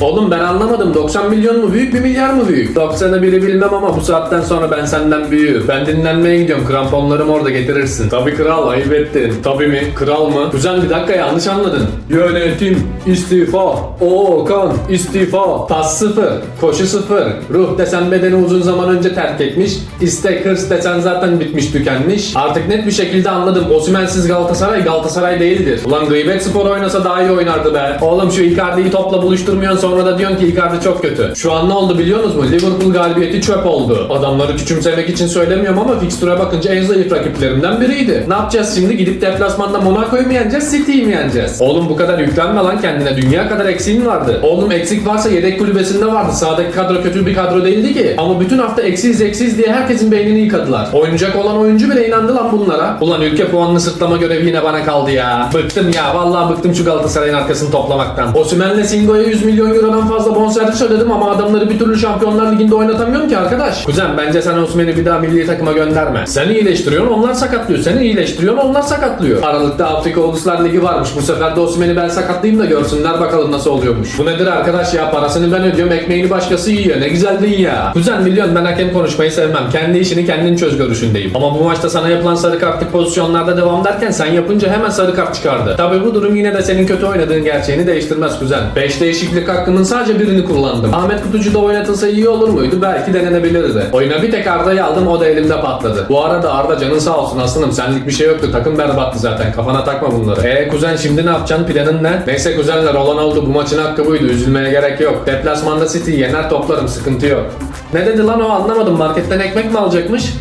Oğlum ben anlamadım 90 milyon mu büyük bir milyar mı büyük? 90'ı biri bilmem ama bu saatten sonra ben senden büyüğüm. Ben dinlenmeye gidiyorum kramponlarımı orada getirirsin. Tabi kral ayıp ettin. Tabi mi? Kral mı? Kuzen bir dakika yanlış anladın. Yönetim istifa. Okan istifa. Pas sıfır. Koşu sıfır. Ruh desen bedeni uzun zaman önce terk etmiş. İstek hırs desen zaten bitmiş tükenmiş. Artık net bir şekilde anladım. Osimhen'siz Galatasaray Galatasaray değildir. Ulan Gıybet Spor oynasa daha iyi oynardı be. Oğlum şu Icardi'yi topla buluşturmuyorsun sonra da diyorsun ki Icardi çok kötü. Şu an ne oldu biliyor musunuz? Liverpool galibiyeti çöp oldu. Adamları küçümsemek için söylemiyorum ama fikstüre bakınca en zayıf rakiplerimden biriydi. Ne yapacağız şimdi? Gidip deplasmanda Monaco'yu mu yeneceğiz, City'yi mi yeneceğiz? Oğlum bu kadar yüklenme lan kendine. Dünya kadar eksiğin vardı. Oğlum eksik varsa yedek kulübesinde vardı. Sağdaki kadro kötü bir kadro değildi ki. Ama bütün hafta eksiyiz eksiyiz diye herkesin beynini yıkadılar. Oynayacak olan oyuncu bile inandı lan bunlara. Ulan ülke puanını sırtlama görevi yine bana kaldı ya. Bıktım ya. Vallahi bıktım şu Galatasaray'ın arkasını toplamaktan. Osimhen'le Singo'ya 100 milyon eurodan fazla bonservis ödedim ama adamları bir türlü Şampiyonlar Ligi'nde oynatamıyorum ki arkadaş. Kuzen bence sen Osimhen'i bir daha milli takıma gönderme. Sen iyileştiriyorsun onlar sakatlıyor. Sen iyileştiriyorsun onlar sakatlıyor. Aralıkta Afrika Uluslar Ligi varmış. Bu sefer de Osimhen'i ben sakatlayayım da görsünler bakalım nasıl oluyormuş. Bu nedir arkadaş ya parasını ben ödüyorum ekmeğini başkası yiyor. Ne güzel değil ya. Kuzen biliyorsun ben hakem konuşmayı sevmem. Kendi işini kendin çöz görüşündeyim. Ama bu maçta sana yapılan sarı kartlık pozisyonlarda devam derken sen yapınca hemen sarı kart çıkardı. Tabi bu durum yine de senin kötü oynadığın gerçeğini değiştirmez kuzen. 5 değişiklik hakkının sadece birini kullandım. Ahmet Kutucu da oynatılsa iyi olur muydu? Belki denenebilirdi. Oyuna bir tek Arda'yı aldım o da elimde patladı. Bu arada Arda canın sağ olsun aslanım senlik bir şey yoktu. Takım berbattı zaten. Kafana takma bunları. Eee kuzen şimdi ne yapacaksın? Planın ne? Neyse kuzenler olan oldu. Bu maçın hakkı buydu. Üzülmeye gerek yok. Deplasmanda City yener toplarım. Sıkıntı yok. Ne dedi lan o anlamadım. Marketten ekmek mi alacakmış?